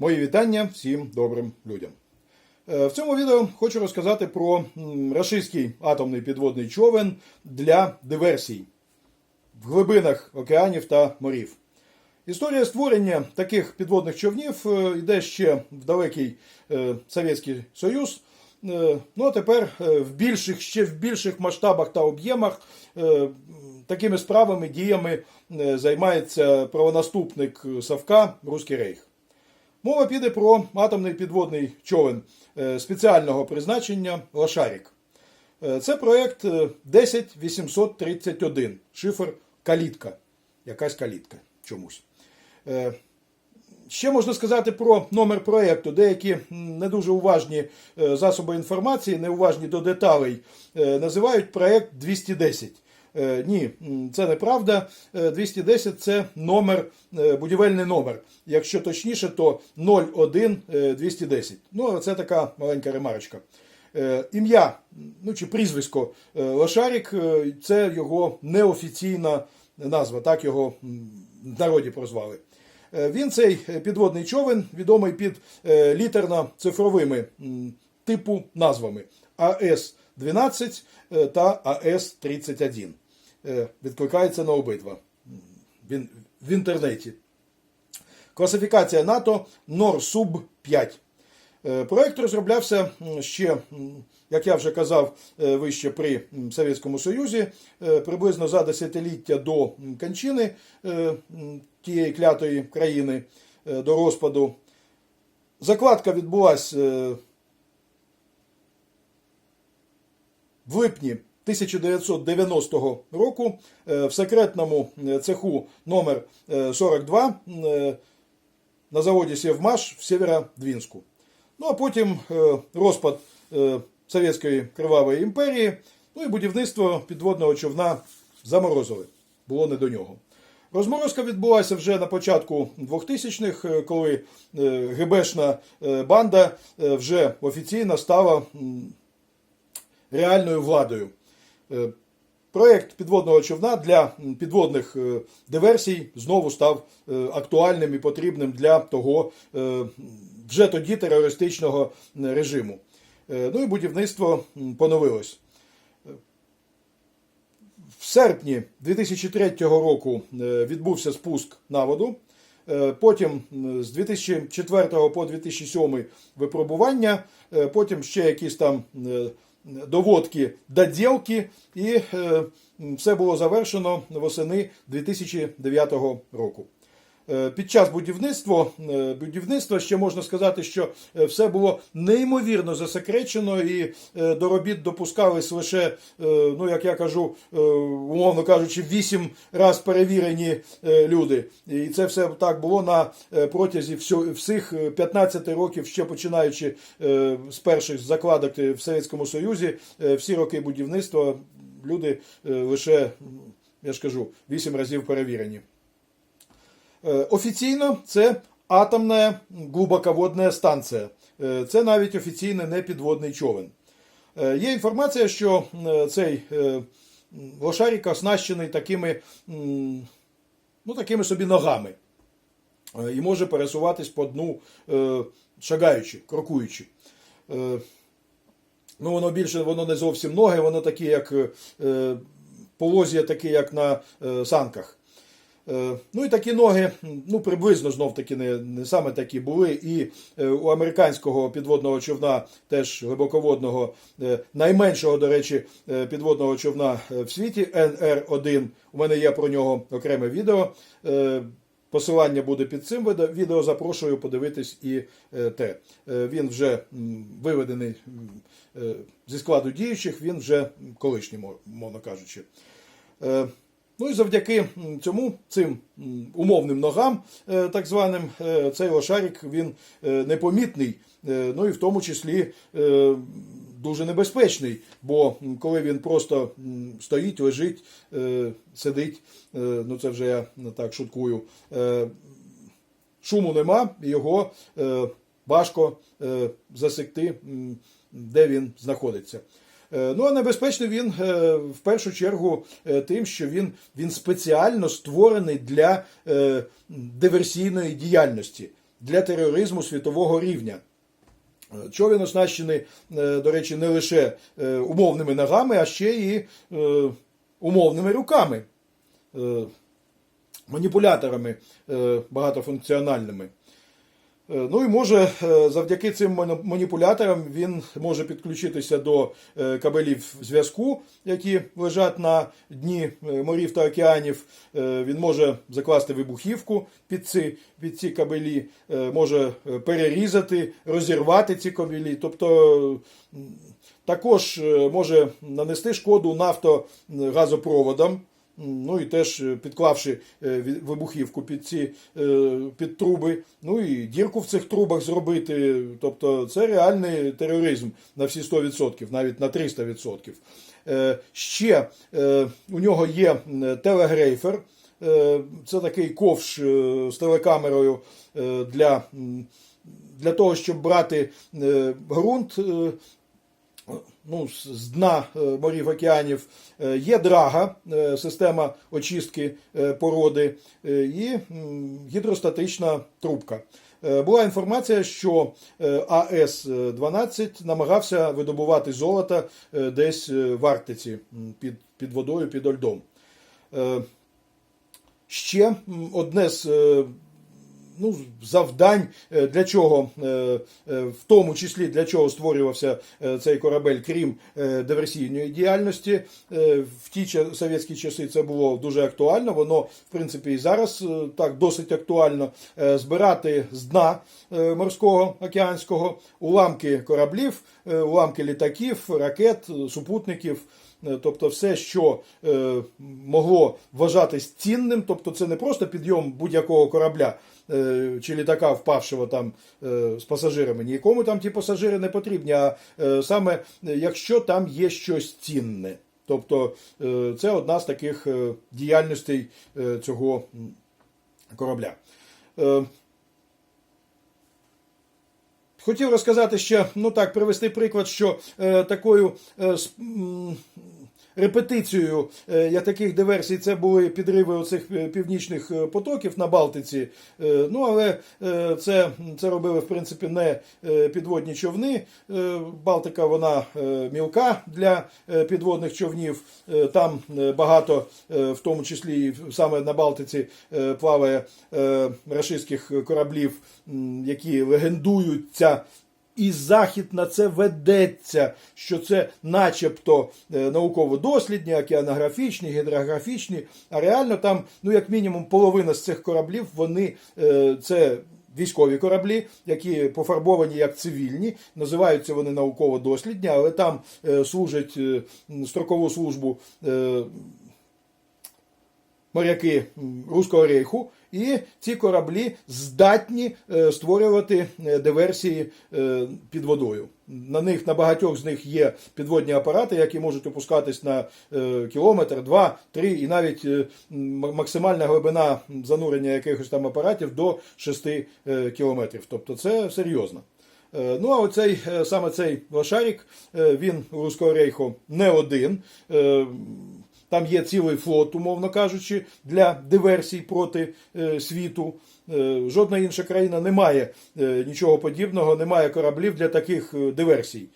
Мої вітання всім добрим людям. Е, В цьому відео хочу розказати про рашистський атомний підводний човен для диверсій в глибинах океанів та морів. Історія створення таких підводних човнів е, йде ще в далекий е, Совєтський Союз. Ну а тепер в більших, ще в більших масштабах та об'ємах такими справами, діями займається правонаступник Савка Руський Рейх. Мова піде про атомний підводний човен е, спеціального призначення Лошарік. Е, Це проєкт е, 10831, шифр калітка. Якась калітка чомусь. Е, Ще можна сказати про номер проєкту. Деякі не дуже уважні е, засоби інформації, неуважні до деталей, е, називають проєкт 210. Е, ні, це неправда. Е, 210 це номер, е, будівельний номер. Якщо точніше, то 01210. Ну, це така маленька ремарочка. Ім'я ну чи прізвисько Лошарік це його неофіційна назва, так його в народі прозвали. Він цей підводний човен, відомий під літерно-цифровими типу назвами. АС 12 е, та АС-31. Е, відкликається на обидва в інтернеті. Класифікація НАТО Норсуб 5. Е, проект розроблявся ще, як я вже казав, вище при Совєтському Союзі, приблизно за десятиліття до кончини тієї клятої країни до розпаду. Закладка відбулася в липні 1990 року е, в секретному е, цеху номер е, 42 е, на заводі Сєвмаш в Сєвєродвінську. Ну а потім розпад Совєтської Кривавої імперії, ну і будівництво підводного човна заморозили. Було не до нього. Розморозка відбулася вже на початку 2000-х, е, коли ГБшна банда вже офіційно стала реальною владою. Е, Проєкт підводного човна для підводних е, диверсій знову став е, актуальним і потрібним для того вже тоді терористичного режиму. Ну і будівництво поновилось. В серпні 2003 року відбувся спуск на воду. Потім з 2004 по 2007 випробування, потім ще якісь там доводки доділки, і е, все було завершено восени 2009 року. Е, Під час будівництва, е, будівництва ще можна сказати, що е, все було неймовірно засекречено і до робіт допускались лише, ну як я кажу, умовно кажучи, вісім раз перевірені люди. І це все так було на протязі всіх е, 15 років, ще починаючи з перших закладок в Совєтському Союзі, всі роки будівництва люди лише, я ж кажу, вісім разів перевірені. Е, Офіційно це атомна глибоководна станція. Е, Це навіть офіційний не підводний човен. Е, Є інформація, що цей м, лошарик оснащений такими, ну, такими собі ногами і може пересуватись по дну шагаючи, крокуючи. Ну, воно більше, воно не зовсім ноги, воно такі, як е, полозія, такі, як на санках. Е, Ну і такі ноги, ну приблизно знов таки не, не саме такі були. І е, у американського підводного човна, теж глибоководного, е, найменшого, до речі, підводного човна в світі NR1. У мене є про нього окреме відео. Посилання буде під цим відео-. Запрошую подивитись і те. Він вже виведений зі складу діючих, він вже колишній, мовно кажучи. Ну і завдяки цьому цим умовним ногам, е, так званим, е, цей лошарик він е, непомітний, ну і в тому числі дуже небезпечний. Бо коли він просто стоїть, лежить, сидить, ну це вже я так шуткую. Шуму нема, його важко засекти, де він знаходиться. Е, Ну, а небезпечний він е, в першу чергу е, тим, що він, він спеціально створений для диверсійної діяльності. для тероризму світового рівня. Е, Човен оснащений, до речі, не лише умовними ногами, а ще і умовними руками, маніпуляторами багатофункціональними. Е, Ну і може е, завдяки цим маніпуляторам він може підключитися до е, кабелів зв'язку, які лежать на дні морів та океанів. Він може закласти вибухівку під ці, під ці кабелі, може перерізати, розірвати ці кабелі. Тобто також може нанести шкоду нафтогазопроводам. Ну і теж е, підклавши е, вибухівку під ці е, під труби, ну і дірку в цих трубах зробити. Тобто це реальний тероризм на всі 100%, навіть на 300%. Е, Ще у нього є телегрейфер. Це такий ковш з телекамерою для, для того, щоб брати ґрунт ну, з- дна е, морів океанів Е, є драга, е, система очистки породи, і гідростатична трубка. Була інформація, що е, АС-12 намагався видобувати золото десь в Арктиці під, під водою, під льдом. Ще одне з ну, завдань, е, для чого, е, е, в тому числі для чого створювався цей корабель, крім диверсійної діяльності. В ті совєтські часи це було дуже актуально. Воно, в принципі, і зараз так досить актуально збирати з дна морського океанського уламки кораблів, уламки літаків, ракет, супутників. Е, Тобто все, що е, могло вважатись цінним, тобто це не просто підйом будь-якого корабля е, чи літака, впавшого там з пасажирами. Нікому там ті пасажири не потрібні, а саме якщо там є щось цінне. Тобто це одна з таких діяльностей цього корабля. Хотів розказати ще, ну так, привести приклад, що е, такою е, репетицією е, я таких диверсій це були підриви оцих е, північних е, потоків на Балтиці. Ну, але це, це робили, в принципі, не підводні човни. Балтика вона мілка для підводних човнів. Там багато, в тому числі саме на Балтиці, плаває рашистських кораблів, які легендуються. І захід на це ведеться, що це начебто е, науково-дослідні, океанографічні, гідрографічні, а реально там, ну як мінімум, половина з цих кораблів, вони е, це військові кораблі, які пофарбовані як цивільні, називаються вони науково-дослідні, але там е, служать строкову службу. Моряки Руського рейху, і ці кораблі здатні е, створювати е, диверсії е, під водою. На них на багатьох з них є підводні апарати, які можуть опускатись на кілометр, два, три, і навіть максимальна глибина занурення якихось там апаратів до 6 е, кілометрів. Тобто це серйозно. Ну, а оцей саме цей лошарик, він у Руського рейху не один. Там є цілий флот, умовно кажучи, для диверсій проти е, світу. Е, Жодна інша країна не має е, нічого подібного, не має кораблів для таких диверсій.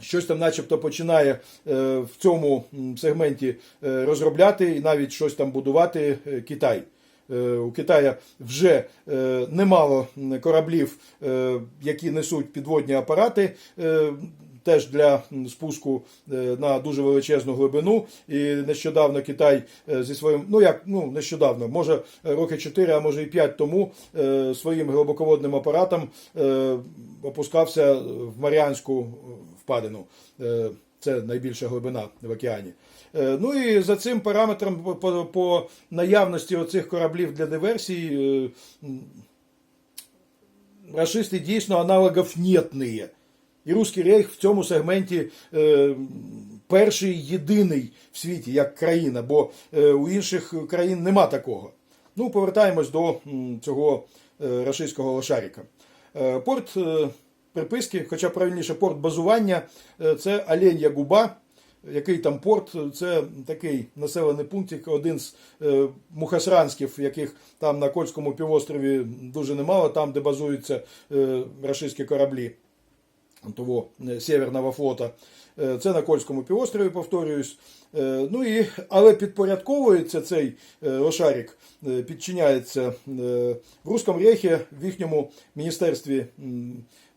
Щось там, начебто, починає в цьому сегменті розробляти і навіть щось там будувати Китай. У Китая вже немало кораблів, які несуть підводні апарати. Теж для спуску е, на дуже величезну глибину. І нещодавно Китай е, зі своїм, ну як ну нещодавно, може е, роки 4, а може і 5 тому, своїм глибоководним апаратом опускався в Маріанську впадину. Це найбільша глибина в океані. Ну і за цим параметром по, по, наявності оцих кораблів для диверсій, м, рашисти дійсно аналогів нетные. І Руський рейх в цьому сегменті е, перший єдиний в світі як країна, бо е, у інших країн нема такого. Ну, повертаємось до цього е, рашистського лошарика. Е, порт е, приписки, хоча правильніше порт базування, е, це Оленя Губа. який там порт, це такий населений пунктик, один з е, мухасранських, яких там на Кольському півострові дуже немало, там, де базуються е, рашистські кораблі того е, Северного флота. Е, Це на Кольському півострові, повторююсь. Е, Ну і, але підпорядковується цей лошарик, е, підчиняється в Руському Рейхі, в їхньому міністерстві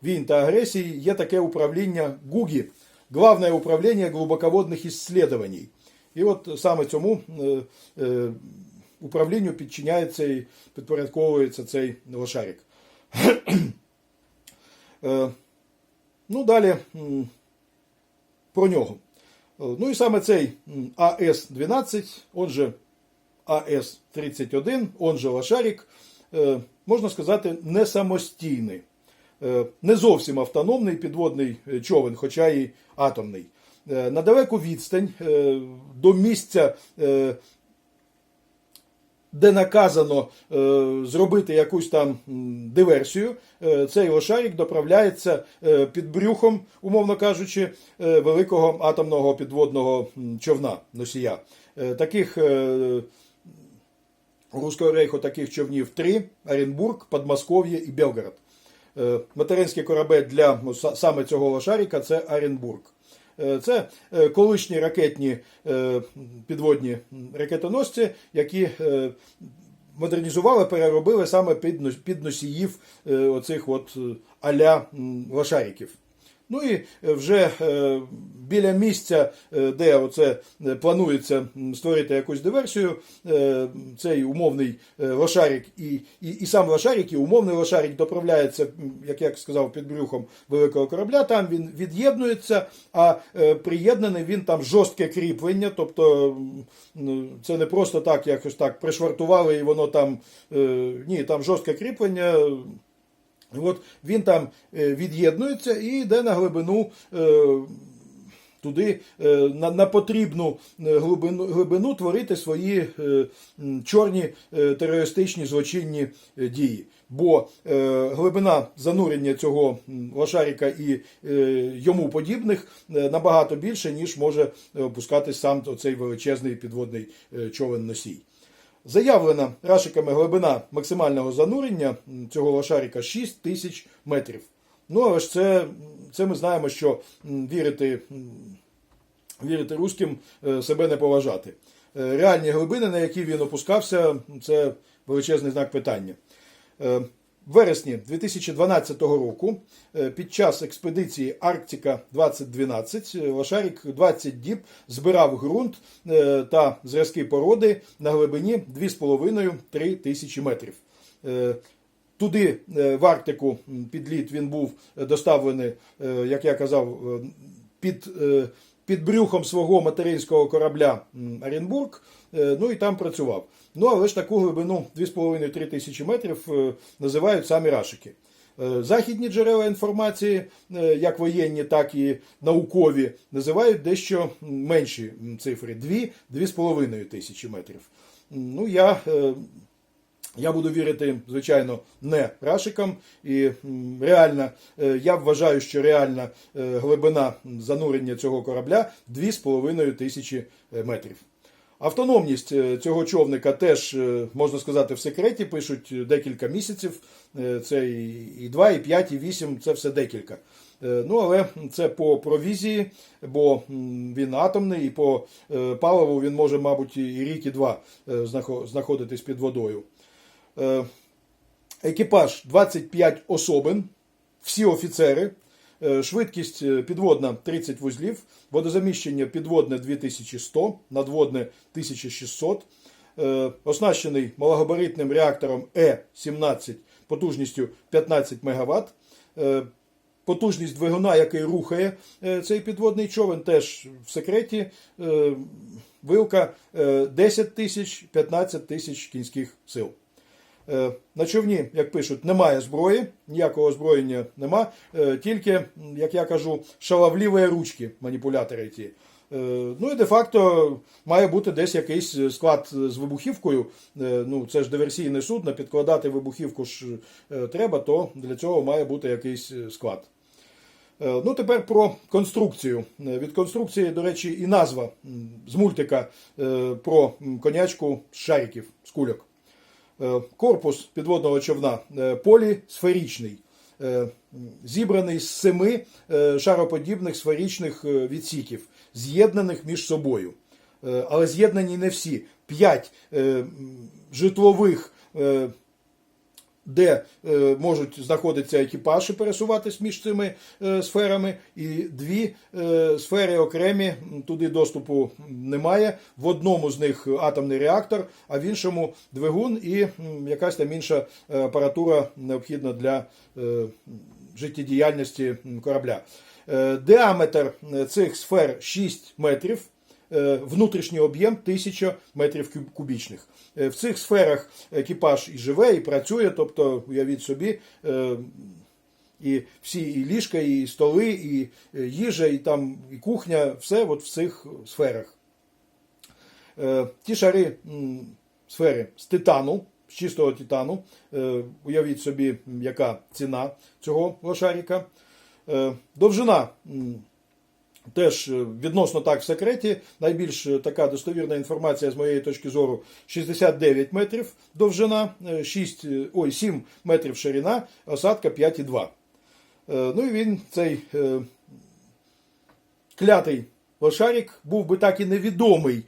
війн та агресії є таке управління ГУГІ, Главне управління глибоководних ісследувань. І от саме цьому управлінню підчиняється і підпорядковується цей лошарик. Ну, далі про нього. Е, Ну і саме цей АС-12, он же АС-31, он же Лошарик, е, можна сказати, не самостійний, е, не зовсім автономний підводний човен, хоча і атомний. На далеку відстань до місця де наказано е, зробити якусь там диверсію, е, цей лошарик доправляється е, під брюхом, умовно кажучи, великого атомного підводного човна носія. Таких у Руського рейху таких човнів три: Оренбург, Подмосков'я і Белгород. Материнський корабель для ну, саме цього лошарика це Оренбург. Е, Це е, колишні ракетні е, підводні ракетоносці, які модернізували, переробили саме під носіїв оцих от аля лошариків. Ну і е, вже е, біля місця, е, де оце планується створити якусь диверсію, цей умовний лошарик і, і, і сам лошарик, і умовний лошарик доправляється, як я сказав, під брюхом великого корабля. Там він від'єднується, а приєднаний він там жорстке кріплення, тобто ну, це не просто так, якось так пришвартували, і воно там ні, там жорстке кріплення. От він там е, від'єднується і йде на глибину. е, Туди е, на, на потрібну глибину, глибину творити свої чорні терористичні злочинні дії. Бо глибина занурення цього лошарика і йому подібних набагато більше, ніж може опускатись сам цей величезний підводний човен носій. Заявлена рашиками глибина максимального занурення цього лошарика 6 тисяч метрів. Ну, але ж це, це ми знаємо, що вірити, вірити руським е, себе не поважати. Е, Реальні глибини, на які він опускався, це величезний знак питання. Вересні 2012 року е, під час експедиції Арктика 2012 е, Лошарик 20 діб збирав ґрунт е, та зразки породи на глибині 2,5-3 тисячі метрів. Е, Туди, в Арктику, під лід він був доставлений, як я казав, під, під брюхом свого материнського корабля Оренбург, ну і там працював. Ну, але ж таку глибину 2,5-3 тисячі метрів е, називають самі рашики. Е, Західні джерела інформації, е, як воєнні, так і наукові, називають дещо менші цифри 2-2,5 тисячі метрів. Ну, я е, я буду вірити, звичайно, не рашикам. І е, я вважаю, що реальна е, глибина занурення цього корабля 2,5 тисячі е, метрів. Автономність е, цього човника теж, е, можна сказати, в секреті пишуть декілька місяців. Е, Це і 2, і 5, і 8, це все декілька. Е, Ну, але це по провізії, бо він атомний, і по е, паливу він може, мабуть, і рік, і два е, знаходитись під водою. Е, Екіпаж 25 особин, всі офіцери, Е, швидкість е, підводна 30 вузлів, водозаміщення підводне 2100, надводне 1600, Е, оснащений малогабаритним реактором Е-17 потужністю 15 МВт. Е, Потужність двигуна, який рухає е, цей підводний човен, теж в секреті. Е, Вилка е, 10 тисяч 15 тисяч кінських сил. Е, На човні, як пишуть, немає зброї, ніякого озброєння нема, е, тільки, як я кажу, шаловливі ручки маніпулятори ті. Е, Ну і де-факто має бути десь якийсь склад з вибухівкою. Ну, це ж диверсійне судно, підкладати вибухівку ж треба, то для цього має бути якийсь склад. Ну, тепер про конструкцію. Від конструкції, до речі, і назва з мультика про конячку з шариків, з кульок. Е, Корпус підводного човна полісферічний, полісферичний, е, зібраний з семи е, шароподібних сферичних е, відсіків, з'єднаних між собою. Е, Але з'єднані не всі. П'ять е, житлових е, де е, можуть знаходитися екіпаж і пересуватись між цими е, сферами, і дві е, сфери окремі, туди доступу немає. В одному з них атомний реактор, а в іншому двигун і якась там інша е, апаратура необхідна для е, життєдіяльності корабля. Е, Діаметр е, цих сфер 6 метрів. Е, внутрішній об'єм 1000 метрів кубічних. Е, В цих сферах екіпаж і живе, і працює, тобто, уявіть собі, е, і всі і ліжка, і столи, і їжа, і там і кухня, все от в цих сферах. Ті шари сфери з титану, з чистого титану. Уявіть собі, яка ціна цього лошарика. Е, Довжина теж е, відносно так в секреті. Найбільш е, така достовірна інформація з моєї точки зору 69 метрів довжина, е, 6, е, ой, 7 метрів ширина, осадка 5,2. Е, Ну і він цей клятий лошарик був би так і невідомий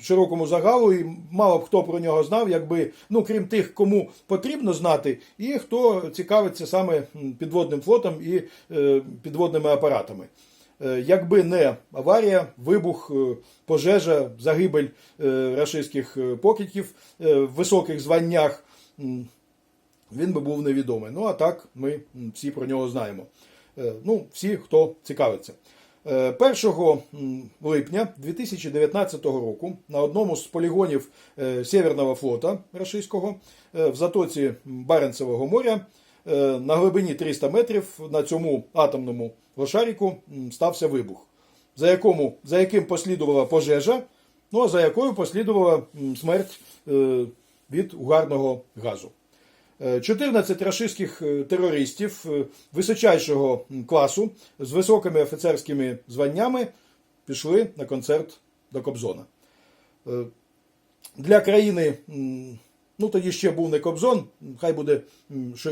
широкому загалу, і мало б хто про нього знав, якби, ну, крім тих, кому потрібно знати, і хто цікавиться саме підводним флотом і підводними апаратами. Е, Якби не аварія, вибух, е, пожежа, загибель е, рашистських покидьків в високих званнях, він би був невідомий. Ну а так ми всі про нього знаємо. Ну, всі, хто цікавиться. Е, 1 липня 2019 року на одному з полігонів Северного флота російського е, в затоці Баренцевого моря на глибині 300 метрів на цьому атомному лошарику стався вибух, за, якому, за яким послідувала пожежа, ну а за якою послідувала смерть е, від угарного газу. Е, 14 рашистських е, терористів е, височайшого класу з високими офіцерськими званнями пішли на концерт до Кобзона. Е, Для країни, ну тоді ще був не Кобзон, хай буде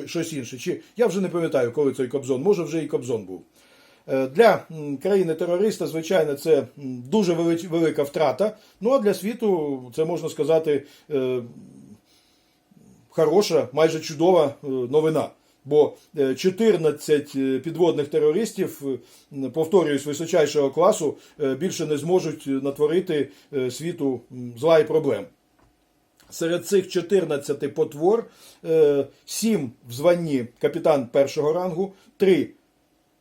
щось інше. Чи, я вже не пам'ятаю, коли цей Кобзон, може вже і Кобзон був. Е, Для країни-терориста, звичайно, це дуже велика втрата. Ну а для світу це можна сказати е, хороша, майже чудова е, новина. Бо е, 14 е, підводних терористів, повторююсь, височайшого класу, більше не зможуть натворити світу зла і проблем. Серед цих 14 потвор 7 в званні капітан першого рангу, 3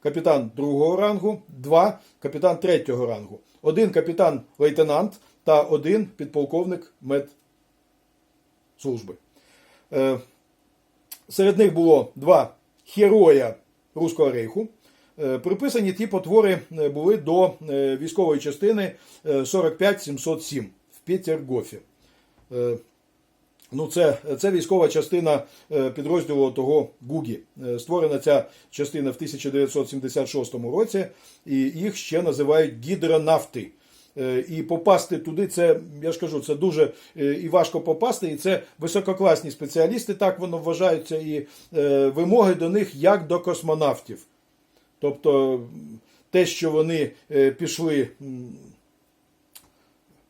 капітан другого рангу, 2 капітан третього рангу, 1 капітан лейтенант та 1 підполковник медслужби. Е, Серед них було два героя Руського рейху. Е, Приписані ті потвори е, були до е, військової частини е, 45707 в Петергофі. Ну, це, це військова частина е, підрозділу того Гугі. Е, Створена ця частина в 1976 році, і їх ще називають гідронавти. Е, І попасти туди, це я ж кажу, це дуже і важко попасти, і це висококласні спеціалісти, так воно вважаються, і вимоги до них як до космонавтів. Тобто те, що вони пішли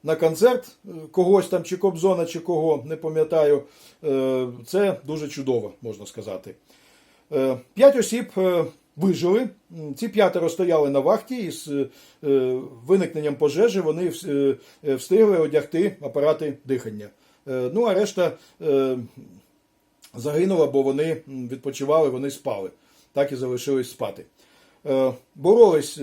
на концерт е, когось там, чи Кобзона, чи кого, не пам'ятаю, е, це дуже чудово, можна сказати. Е, П'ять осіб вижили. Ці п'ятеро стояли на вахті, і з виникненням пожежі вони встигли одягти апарати дихання. Ну а решта загинула, бо вони відпочивали, вони спали. Так і залишились спати. Боролись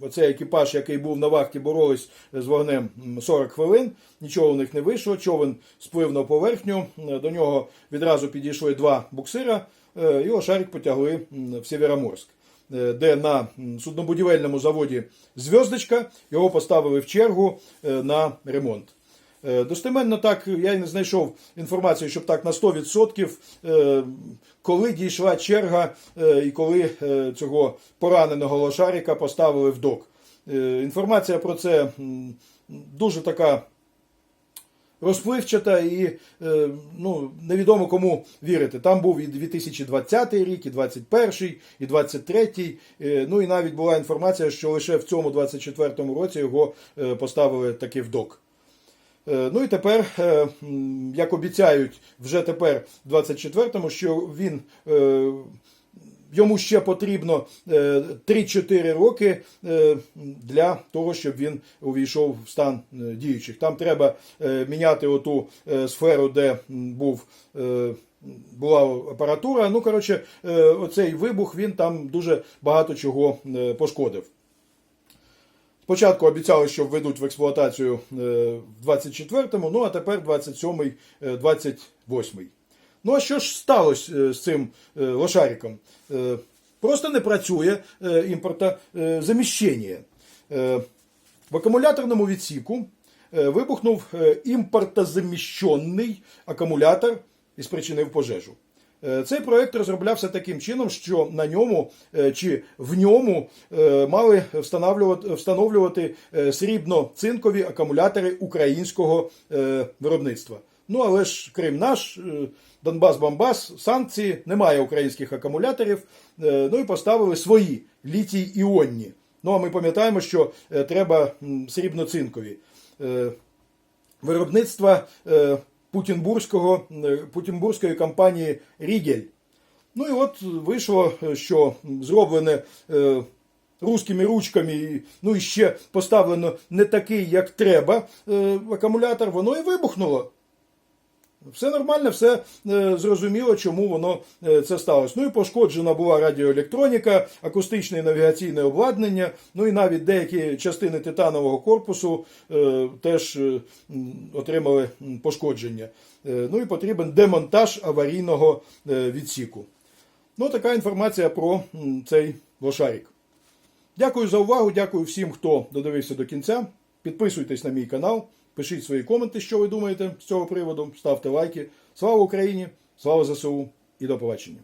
оцей екіпаж, який був на вахті, боролись з вогнем м, 40 хвилин. Нічого у них не вийшло. Човен сплив на поверхню. Е, До нього відразу підійшли два буксира, його і лошарик потягли в Сєвєроморськ, е, де на суднобудівельному заводі Зв'яздочка його поставили в чергу е, на ремонт. Е, Достеменно так я не знайшов інформацію, щоб так на 100%, е, коли дійшла черга е, і коли цього пораненого лошарика поставили в док. Інформація про це дуже така розпливчата і ну, невідомо кому вірити. Там був і 2020 рік, і 2021, і 2023, е, ну і навіть була інформація, що лише в цьому 2024 році його поставили таки в док. Е, Ну і тепер, е, як обіцяють вже тепер, 24-му, що він е, йому ще потрібно е, 3-4 роки для того, щоб він увійшов в стан діючих. Там треба міняти оту сферу, де був. Була апаратура. Ну, коротше, оцей вибух він там дуже багато чого пошкодив. Спочатку обіцяли, що введуть в експлуатацію е, в 24-му, ну а тепер 27-й, е, 28-й. Ну а що ж сталося е, з цим е, лошариком? Е, Просто не працює е, імпортозаміщення. Е, В акумуляторному відсіку е, вибухнув е, імпортозаміщений акумулятор і спричинив пожежу. Е, Цей проект розроблявся таким чином, що на ньому е, чи в ньому е, мали встановлювати, встановлювати срібно-цинкові акумулятори українського виробництва. Ну але ж Крим наш, е, Донбас-Бамбас, санкції, немає українських акумуляторів. Ну і поставили свої літій іонні. Ну а ми пам'ятаємо, що треба срібно-цинкові. Виробництва Путінбурзького, е, Путінбурзької компанії Рігель. Ну і от вийшло, е, що зроблене е, русскими ручками, ну і ще поставлено не такий, як треба, е, акумулятор, воно і вибухнуло. Все нормально, все е, зрозуміло, чому воно е, це сталося. Ну і пошкоджена була радіоелектроніка, акустичне і навігаційне обладнання, ну і навіть деякі частини титанового корпусу е, теж отримали пошкодження. Ну і потрібен демонтаж аварійного відсіку. Ну, така інформація про цей лошарик. Дякую за увагу, дякую всім, хто додивився до кінця. Підписуйтесь на мій канал, пишіть свої коменти, що ви думаєте з цього приводу, ставте лайки. Слава Україні! Слава ЗСУ і до побачення!